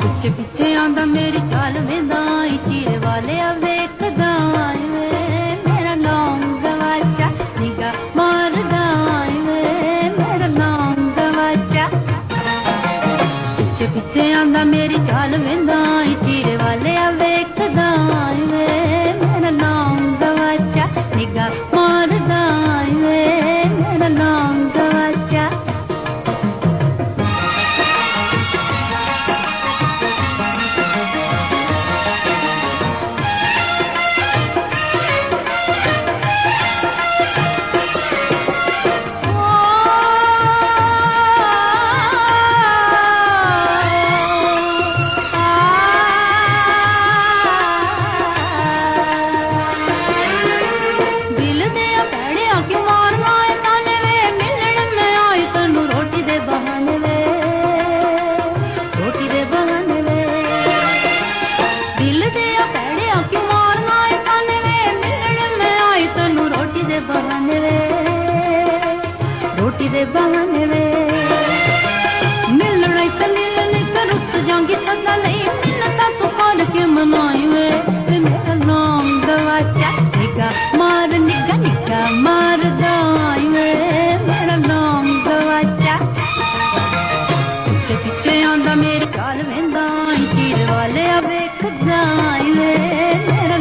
ਪਿੱਛੇ ਪਿੱਛੇ ਆਂਦਾ ਮੇਰੀ ਚਾਲ ਵੇਂਦਾ, ਈ ਚੀਰੇ ਵਾਲੇ ਆ ਵੇਖਦਾ ਈ ਮੇਰਾ ਨਾਮ ਦਵਾਚਾ ਨਿਗਾ ਮਾਰਦਾ ਈ ਮੇਰਾ ਨਾਮ ਦਵਾਚਾ ਪਿੱਛੇ ਪਿੱਛੇ ਆਂਦਾ ਮੇਰੀ ਚਾਲ ਵੇਂਦਾ, ਈ ਚੀਰੇ ਵਾਲੇ ਆ ਵੇਖਦਾ मिलने मिलने ते सदा नहीं। मिलता तो के मनाई नाम दवा चाटेगा मार निगा निगा, मार मेरा नाम दवा पीछे पीछे आंदा मेरे काल वेंदा चीर वाले अबे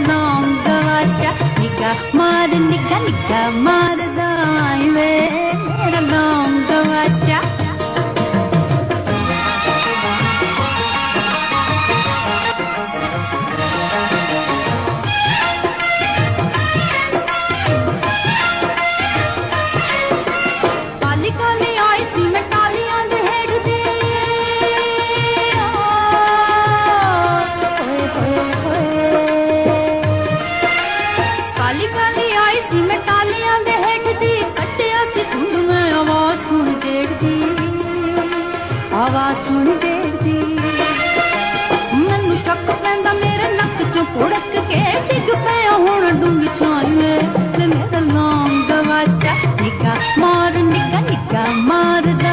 नाम दवा चाटेगा मार निगा, मार मैं टक पा मेरे नक चो पुड़क के डिग पाया हूँ डूंग छाए मेरा नाम गवाचा निगा मार निगा मार दे।